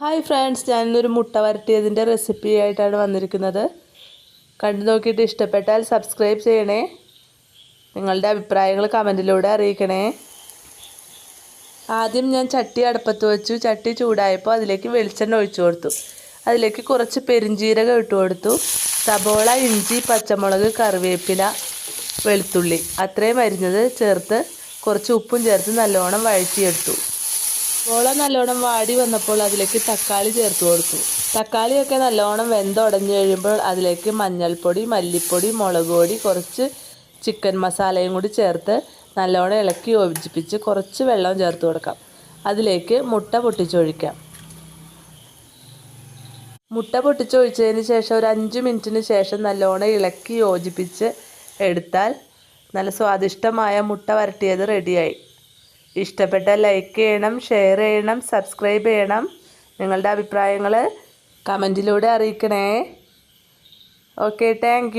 Hi friends ഞാനിന്നൊരു മുട്ട വരട്ടിയതിന്റെ recipe ആയിട്ടാണ് വന്നിരിക്കുന്നത്. കണ്ടു നോക്കിയിട്ട് ഇഷ്ടപ്പെട്ടാൽ സബ്സ്ക്രൈബ് ചെയ്യണേ. നിങ്ങളുടെ അഭിപ്രായങ്ങൾ കമന്റിലൂടെ അറിയിക്കണേ. ആദ്യം ഞാൻ ചട്ടി അടുപ്പത്ത് വെച്ചു. ചട്ടി ചൂടായപ്പോൾ അതിലേക്ക് വെളിച്ചെണ്ണ ഒഴിച്ചു കൊടുത്തു. അതിലേക്ക് കുറച്ച് പെരിഞ്ജീരകം ഇട്ട് കൊടുത്തു. സബോള ഇഞ്ചി പച്ചമുളക് കറിവേപ്പില വെളുത്തുള്ളി. അത്രയും അരിഞ്ഞത് ചേർത്ത് കുറച്ച് ഉപ്പും ചേർത്ത് നല്ലോണം വഴറ്റിയെടുത്തു. സബോള നല്ലോണം വാടി വന്നപ്പോൾ അതിലേക്ക് തക്കാളി ചേർത്ത് കൊടുത്തു. തക്കാളിയൊക്കെ നല്ലോണം വെന്തുടഞ്ഞു കഴിയുമ്പോൾ അതിലേക്ക് മഞ്ഞൾപ്പൊടി മല്ലിപ്പൊടി മുളക് പൊടി കുറച്ച് ചിക്കൻ മസാലയും കൂടി ചേർത്ത് നല്ലോണം ഇളക്കി യോജിപ്പിച്ച് കുറച്ച് വെള്ളം ചേർത്ത് കൊടുക്കാം. അതിലേക്ക് മുട്ട പൊട്ടിച്ചൊഴിക്കാം. മുട്ട പൊട്ടിച്ചൊഴിച്ചതിന് ശേഷം ഒരു അഞ്ച് മിനിറ്റിന് ശേഷം നല്ലോണം ഇളക്കി യോജിപ്പിച്ച് എടുത്താൽ നല്ല സ്വാദിഷ്ടമായ മുട്ട വരട്ടിയത് റെഡിയായി. ഇഷ്ടപ്പെട്ടാൽ ലൈക്ക് ചെയ്യണം ഷെയർ ചെയ്യണം സബ്സ്ക്രൈബ് ചെയ്യണം. നിങ്ങളുടെ അഭിപ്രായങ്ങൾ കമന്റിലൂടെ അറിയിക്കണേ. Okay thank